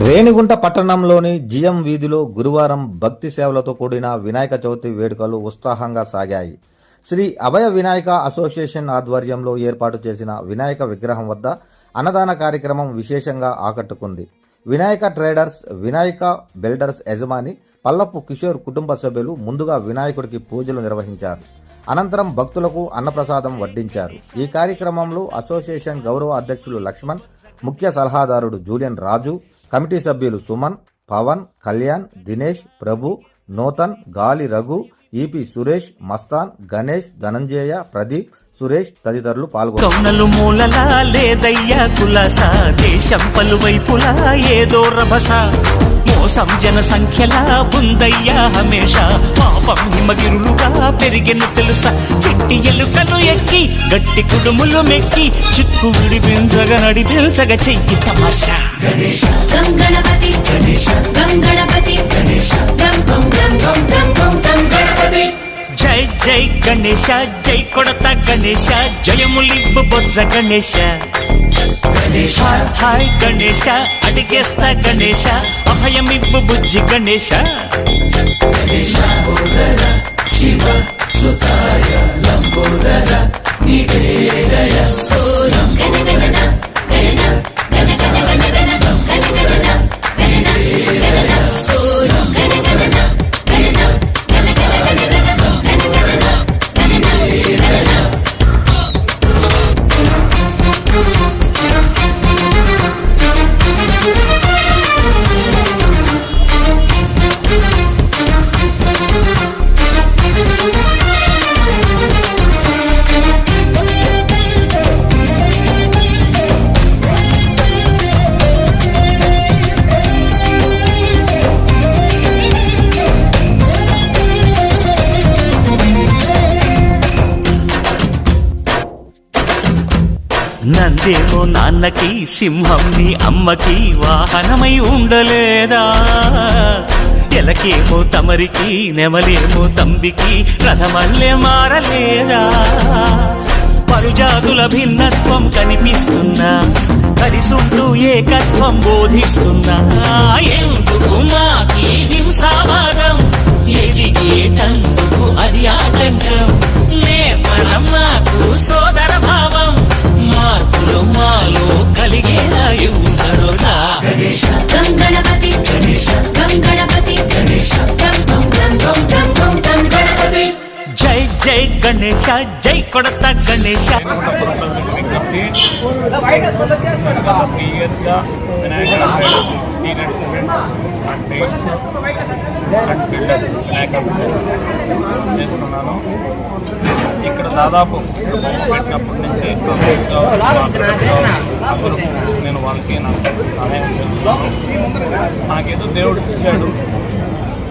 రేణిగుంట పట్టణంలోని జిఎం వీధిలో గురువారం భక్తి సేవలతో కూడిన వినాయక చవితి వేడుకలు ఉత్సాహంగా సాగాయి. శ్రీ అభయ వినాయక అసోసియేషన్ ఆధ్వర్యంలో ఏర్పాటు చేసిన వినాయక విగ్రహం వద్ద అన్నదాన కార్యక్రమం విశేషంగా ఆకట్టుకుంది. వినాయక ట్రేడర్స్ వినాయక బిల్డర్స్ యజమాని పల్లపు కిషోర్ కుటుంబ సభ్యులు ముందుగా వినాయకుడికి పూజలు నిర్వహించారు. అనంతరం భక్తులకు అన్నప్రసాదం వడ్డించారు. ఈ కార్యక్రమంలో అసోసియేషన్ గౌరవ అధ్యక్షులు లక్ష్మణ్ ముఖ్య సలహాదారుడు జూలియన్ రాజు కమిటీ సభ్యులు సుమన్ పవన్ కళ్యాణ్ దినేష్ ప్రభు నూతన్ గాలి రఘు ఈపి సురేష్ మస్తాన్ గణేష్ ధనంజయ ప్రదీప్ సురేష్ తదితరులు పాల్గొన్నారు. మూలలా లేదయ్యా కులాస దేశం పలువైపులా ఏదో రభస. మోసం జన సంఖ్యలా ఉందయ్యా హమేష. పాపం హిమగిరులుగా పెరిగిన తెలుసా? చెట్టి ఎలుకలు ఎక్కి గట్టి కుడుములు మెక్కి చిక్కు విడిపించగ నడిపించగ చెయ్యి తమాషా. గణేష గణపతి గణేష గణపతి గణేష జై జై గణేశ జై కొడత గణేశ జయములిబ్బు బొజ్జ గణేశ. హాయ్ హాయ్ గణేశ అడిగేస్తా గణేశ అభయమిబ్బు బుజ్జి గణేశ. గణ నందేమో నాన్నకి సింహం నీ అమ్మకి వాహనమై ఉండలేదా? ఎలకేమో తమరికి నెమలేమో తంబికి రథమల్లే మారలేదా? పరుజాతుల భిన్నత్వం కనిపిస్తున్నా కలిసుంటూ ఏకత్వం బోధిస్తుందా ఎందుకు మాట గణేష జై కొడత గణేష చేస్తున్నాను ఇక్కడ దాదాపు బొమ్మ పెట్టినప్పటి నుంచి అందరూ నేను వాళ్ళకి నాకు సహాయం చేస్తున్నాను. నాకేదో దేవుడు ఇచ్చాడు.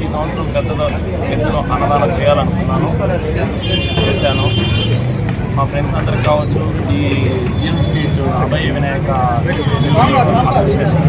ఈ సంవత్సరం పెద్దలో ఎత్తులో అన్నదానం చేయాలనుకున్నాను. చేశాను. మా ఫ్రెండ్స్ అందరికి కావచ్చు ఈ GM street Abhaya Vinayaka association